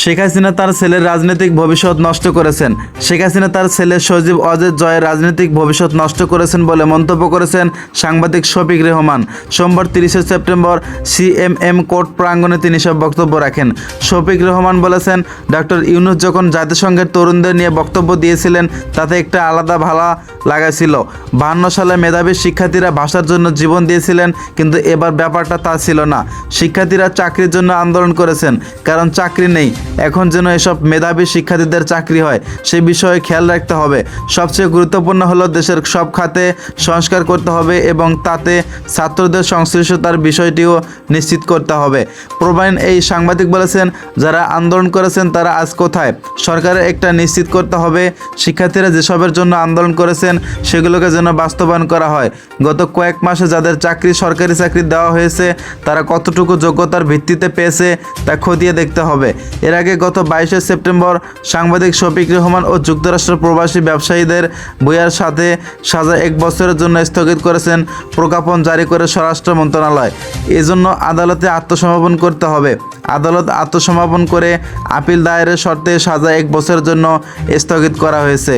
শেখ হাসিনা তার ছেলের রাজনৈতিক ভবিষ্যৎ নষ্ট করেছেন। শেখ হাসিনা তার ছেলে সজীব অজের জয়ের রাজনৈতিক ভবিষ্যৎ নষ্ট করেছেন বলে মন্তব্য করেছেন সাংবাদিক শফিক রেহমান। সোমবার তিরিশে সেপ্টেম্বর সিএমএম কোর্ট প্রাঙ্গণে তিনি সব বক্তব্য রাখেন। শফিক রহমান বলেছেন ডক্টর ইউনুস যখন জাতিসংঘের তরুণদের নিয়ে বক্তব্য দিয়েছিলেন, তাতে একটা আলাদা ভালা লাগাছিল বাহান্ন সালে মেধাবী শিক্ষার্থীরা ভাষার জন্য জীবন দিয়েছিলেন, কিন্তু এবার ব্যাপারটা তা ছিল না। শিক্ষার্থীরা চাকরির জন্য আন্দোলন করেছেন, কারণ চাকরি নেই। এখন যেন এসব মেধাবী শিক্ষার্থীদের চাকরি হয়, সে বিষয়ে খেয়াল রাখতে হবে। সবচেয়ে গুরুত্বপূর্ণ হলো দেশের সব খাতে সংস্কার করতে হবে এবং তাতে ছাত্রদের সংশ্লিষ্টতার বিষয়টিও নিশ্চিত করতে হবে। প্রবাইন এই সাংবাদিক বলেছেন, যারা আন্দোলন করেছেন তারা আজ কোথায়? সরকারের একটা নিশ্চিত করতে হবে, শিক্ষার্থীরা যেসবের জন্য আন্দোলন করেছেন সেগুলোকে যেন বাস্তবায়ন করা হয়। গত কয়েক মাসে যাদের চাকরি সরকারি চাকরি দেওয়া হয়েছে, তারা কতটুকু যোগ্যতার ভিত্তিতে পেয়েছে তা খতিয়ে দেখতে হবে। এর আগে গত বাইশে সেপ্টেম্বর সাংবাদিক শফিক রহমান ও যুক্তরাষ্ট্র প্রবাসী ব্যবসায়ীদের বইয়ার সাথে সাজা এক বছরের জন্য স্থগিত করেছেন প্রজ্ঞাপন জারি করে স্বরাষ্ট্র মন্ত্রণালয়। এজন্য আদালতে আত্মসমাপন করতে হবে। আদালত আত্মসমাপন করে আপিল দায়েরের শর্তে সাজা এক বছরের জন্য স্থগিত করা হয়েছে।